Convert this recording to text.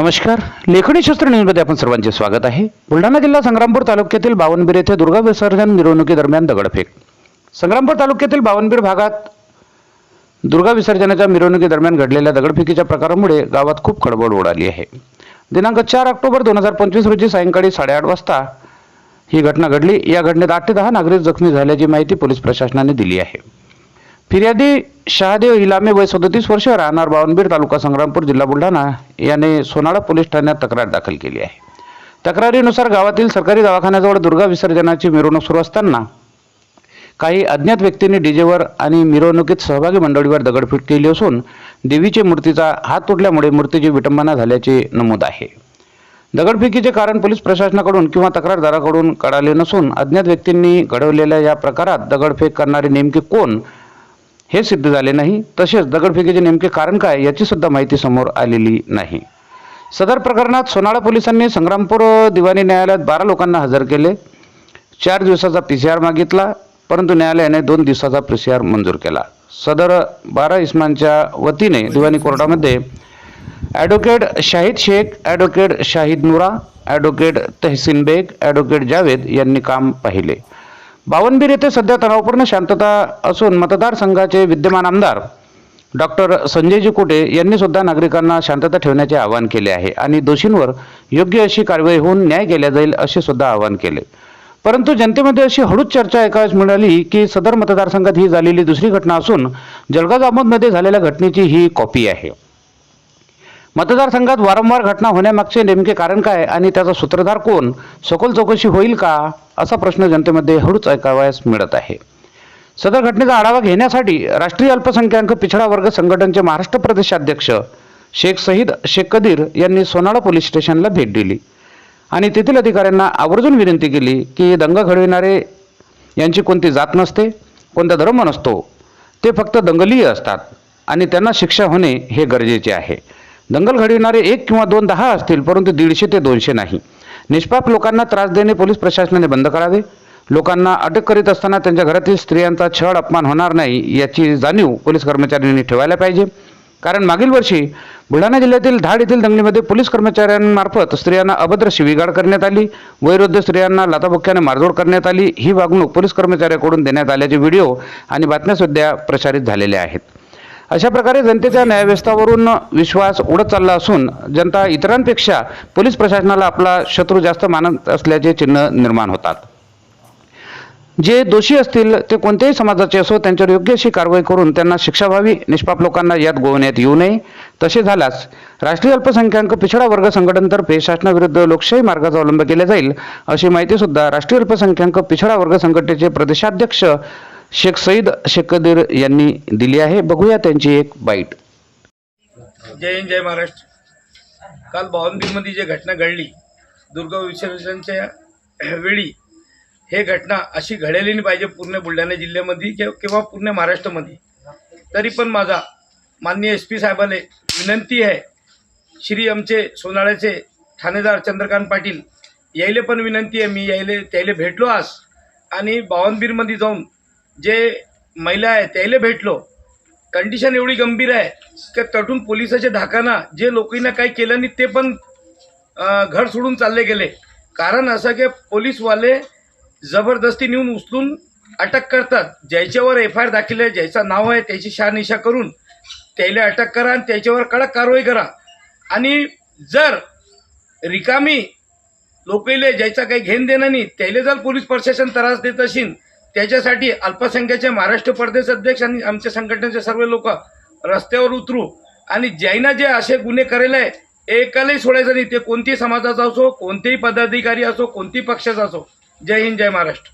नमस्कार. लेखणी शस्त्र न्यूजमध्ये आपण सर्वांचे स्वागत आहे. बुलढाणा जिल्हा संग्रामपूर तालुक्यातील बावनबीर येथे दुर्गा विसर्जन मिरवणुकीदरम्यान दगडफेक. संग्रामपूर तालुक्यातील बावनबीर भागात दुर्गा विसर्जनाच्या मिरवणुकीदरम्यान घडलेल्या दगडफेकीच्या प्रकारामुळे गावात खूप खळबळ उडाली आहे. दिनांक चार ऑक्टोबर दोन हजार पंचवीस रोजी सायंकाळी साडेआठ वाजता ही घटना घडली. या घटनेत आठ ते दहा नागरिक जखमी झाल्याची माहिती पोलीस प्रशासनाने दिली आहे. फिर्यादी शहादेव हिलामे वय सदतीस वर्ष राहणार बावनबीर तालुका संग्रामपूर जिल्हा बुलढाणा याने सोनाळा पोलीस ठाण्यात तक्रार दाखल केली आहे. तक्रारीनुसार गावातील सरकारी दवाखान्याजवळ दुर्गा विसर्जनाची मिरवणूक सुरू असताना काही अज्ञात व्यक्तींनी डीजेवर आणि मिरवणुकीत सहभागी मंडळीवर दगडफेक केली असून देवीच्या मूर्तीचा हात तुटल्यामुळे मूर्तीची विटंबना झाल्याचे नमूद आहे. दगडफेकीचे कारण पोलीस प्रशासनाकडून किंवा तक्रारदाराकडून कळाले नसून अज्ञात व्यक्तींनी घडवलेल्या या प्रकारात दगडफेक करणारे नेमके कोण हे सिद्ध झाले नाही. तसेच दगडफेकीचे नेमके कारण काय याची सुद्धा माहिती समोर आलेली नाही. सदर प्रकरणात सोनाळा पोलिसांनी संग्रामपूर दिवाणी न्यायालयात बारा लोकांना हजर केले. चार दिवसाचा पी सी आर मागितला परंतु न्यायालयाने दोन दिवसाचा पी सी आर मंजूर केला. सदर बारा इस्मांच्या वतीने दिवाणी कोर्टामध्ये advocate Shahid Shaikh advocate Shahid Noora advocate Tahseen Baig advocate Javed यांनी काम पाहिले. बावनबीर येथे सध्या तणावपूर्ण शांतता असून मतदारसंघाचे विद्यमान आमदार डॉक्टर संजयजी कुटे यांनी सुद्धा नागरिकांना शांतता ठेवण्याचे आवाहन केले आहे आणि दोषींवर योग्य अशी कारवाई होऊन न्याय केला जाईल असे सुद्धा आवाहन केले. परंतु जनतेमध्ये अशी हळूच चर्चा ऐकायला मिळाली की सदर मतदारसंघात ही झालेली दुसरी घटना असून जळगाव जामोदमध्ये झालेल्या घटनेची ही कॉपी आहे. मतदारसंघात वारंवार घटना होण्यामागचे नेमके कारण काय आणि त्याचा सूत्रधार कोण? सखोल चौकशी होईल का? असा प्रश्न जनतेमध्ये हळूच ऐकावयास मिळत आहे. सदर घटनेचा आढावा घेण्यासाठी राष्ट्रीय अल्पसंख्याक पिछडा वर्ग संघटनेचे महाराष्ट्र प्रदेशाध्यक्ष शेख सईद शेख कदीर यांनी सोनाळा पोलीस स्टेशनला भेट दिली. आणि तेथील अधिकाऱ्यांना आवर्जून विनंती केली की दंग घडविणारे यांची कोणती जात नसते कोणता धर्म नसतो ते फक्त दंगलीय असतात आणि त्यांना शिक्षा होणे हे गरजेचे आहे. दंगल घडविणारे एक किंवा दोन दहा असतील परंतु दीडशे ते दोनशे नाही. निष्पाप लोकांना त्रास देणे पोलीस प्रशासनाने बंद करावे. लोकांना अटक करीत असताना त्यांच्या घरातील स्त्रियांचा छळ अपमान होणार नाही याची जाणीव पोलीस कर्मचाऱ्यांनी ठेवायला पाहिजे. कारण मागील वर्षी बुलढाणा जिल्ह्यातील धाड येथील दंगलीमध्ये पोलीस कर्मचाऱ्यांमार्फत स्त्रियांना अभद्र शिवीगाळ करण्यात आली. वयोवृद्ध स्त्रियांना लाताबुक्क्याने मारझोड करण्यात आली. ही वागणूक पोलीस कर्मचाऱ्याकडून देण्यात आल्याचे व्हिडिओ आणि बातम्या सध्या प्रसारित झालेल्या आहेत. अशा प्रकारे जनतेच्या न्यायव्यवस्थावरून विश्वास उडत चालला असून जनता इतरांपेक्षा पोलीस प्रशासनाला आपला शत्रू जास्त मानत असल्याचे चिन्ह निर्माण होतात. जे दोषी असतील ते कोणत्याही समाजाचे असो त्यांच्यावर योग्य अशी कारवाई करून त्यांना शिक्षा व्हावी निष्पाप लोकांना यात गोवण्यात येऊ नये. तसे झाल्यास राष्ट्रीय अल्पसंख्याक पिछडा वर्ग संघटनेतर्फे शासनाविरुद्ध लोकशाही मार्गाचा अवलंब केला जाईल अशी माहिती सुद्धा राष्ट्रीय अल्पसंख्याक पिछडा वर्ग संघटनेचे प्रदेशाध्यक्ष शेख सईद शेकदीर यांनी दिली आहे. बघूया त्यांची एक बाईट. जय हिंद जय महाराष्ट्र. काल बावनगीरमध्ये जी घटना घडली दुर्गा विसर्जनच्या वेळी हे घटना अशी घडलेली नाही पाहिजे पूर्ण बुलढाणा जिल्ह्यामध्ये किंवा पूर्ण महाराष्ट्रामध्ये. तरी पण माझा माननीय एस पी साहेबाले विनंती आहे श्री आमचे सोनाळ्याचे ठाणेदार चंद्रकांत पाटील यायले पण विनंती आहे मी यायले त्याला भेटलो आज आणि बावनबीरमध्ये जाऊन जे महिला आहे त्याला भेटलो. कंडिशन एवढी गंभीर आहे की तटून पोलिसाच्या धाकाना जे लोकांना काही केलं नाही ते पण घर सोडून चालले गेले. कारण असं की पोलीसवाले जबरदस्ती नेऊन उचलून अटक करतात. ज्याच्यावर एफ आय आर दाखल आहे ज्याचं नाव आहे त्याची शहानिशा करून त्याला अटक करा आणि त्याच्यावर कडक कारवाई करा. आणि जर रिकामी लोकले ज्याचा काही घेण देणं नाही त्याला जर पोलीस प्रशासन त्रास देत असेल त्याच्यासाठी अल्पसंख्याचे महाराष्ट्र प्रदेश अध्यक्ष आणि आमच्या संघटनेचे सर्व लोक रस्त्यावर उतरू आणि ज्यांना जे असे गुन्हे करेल आहे एकालाही सोडायचं नाही. ते कोणत्याही समाजाचा असो कोणतेही पदाधिकारी असो कोणत्याही पक्षाचा असो. जय हिंद जय महाराष्ट्र.